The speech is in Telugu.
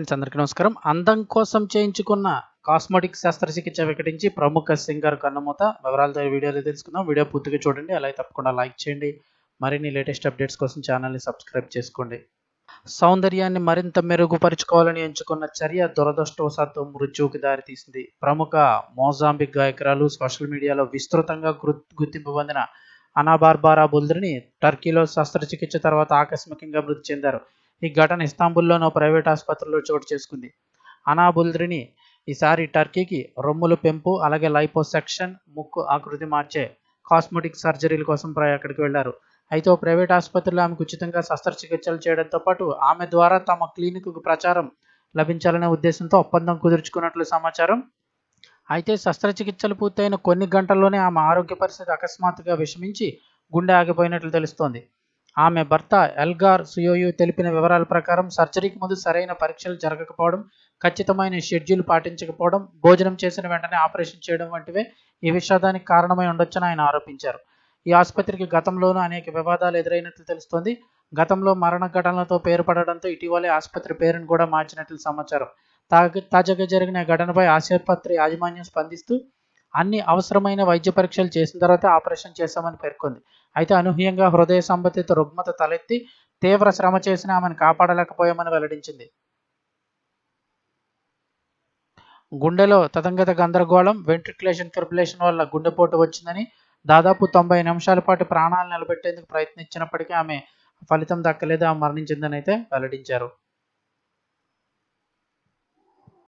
ఫ్రెండ్స్ అందరికీ నమస్కారం. అందం కోసం చేయించుకున్న కాస్మెటిక్ శస్త్రచికిత్స వికటించి ప్రముఖ సింగర్ కన్నుమూత వివరాలతో వీడియోలో తెలుసుకుందాం. వీడియో పూర్తిగా చూడండి అలాగే తప్పకుండా లైక్ చేయండి. మరిన్ని లేటెస్ట్ అప్డేట్స్ కోసం ఛానల్ని సబ్స్క్రైబ్ చేసుకోండి. సౌందర్యాన్ని మరింత మెరుగుపరుచుకోవాలని ఎంచుకున్న చర్య దురదృష్టవశాత్తు మృత్యువుకి దారితీసింది. ప్రముఖ మోజాంబిక్ గాయకురాలు సోషల్ మీడియాలో విస్తృతంగా గుర్తింపు పొందిన అనాబార్బారా బుల్దరిని టర్కీలో శస్త్రచికిత్స తర్వాత ఆకస్మికంగా మృతి చెందారు. ఈ ఘటన ఇస్తాంబుల్లోని ప్రైవేట్ ఆసుపత్రిలో చోటు చేసుకుంది. అనాబుల్ద్రిని ఈసారి టర్కీకి రొమ్ములు పెంపు అలాగే లైపోసెక్షన్ ముక్కు ఆకృతి మార్చే కాస్మెటిక్ సర్జరీల కోసం ప్ర- అక్కడికి వెళ్ళారు. అయితే ఓ ప్రైవేట్ ఆసుపత్రిలో ఆమెకు ఉచితంగా శస్త్రచికిత్సలు చేయడంతో పాటు ఆమె ద్వారా తమ క్లినిక్కు ప్రచారం లభించాలనే ఉద్దేశంతో ఒప్పందం కుదుర్చుకున్నట్లు సమాచారం. అయితే శస్త్రచికిత్సలు పూర్తయిన కొన్ని గంటల్లోనే ఆమె ఆరోగ్య పరిస్థితి అకస్మాత్తుగా విషమించి గుండె ఆగిపోయినట్లు తెలుస్తోంది. ఆమె భర్త ఎల్గార్ సుయోయు తెలిపిన వివరాల ప్రకారం సర్జరీకి ముందు సరైన పరీక్షలు జరగకపోవడం ఖచ్చితమైన షెడ్యూల్ పాటించకపోవడం భోజనం చేసిన వెంటనే ఆపరేషన్ చేయడం వంటివే ఈ విషాదానికి కారణమై ఉండొచ్చని ఆయన ఆరోపించారు. ఈ ఆసుపత్రికి గతంలోనూ అనేక వివాదాలు ఎదురైనట్లు తెలుస్తోంది. గతంలో మరణ ఘటనలతో పేరు పడడంతో ఇటీవలే ఆసుపత్రి పేరును కూడా మార్చినట్లు సమాచారం. తాజాగా జరిగిన ఘటనపై ఆసుపత్రి యాజమాన్యం స్పందిస్తూ అన్ని అవసరమైన వైద్య పరీక్షలు చేసిన తర్వాత ఆపరేషన్ చేశామని పేర్కొంది. అయితే అనూహ్యంగా హృదయ సంబంధిత రుగ్మత తలెత్తి తీవ్ర శ్రమ చేసిన ఆమెను కాపాడలేకపోయామని వెల్లడించింది. గుండెలో తదంగత గందరగోళం వెంట్రికులేషన్ క్రిబులేషన్ వల్ల గుండెపోటు వచ్చిందని దాదాపు తొంభై నిమిషాల పాటు ప్రాణాలు నిలబెట్టేందుకు ప్రయత్నించినప్పటికీ ఆమె ఫలితం దక్కలేదు ఆమె మరణించిందని అయితే వెల్లడించారు.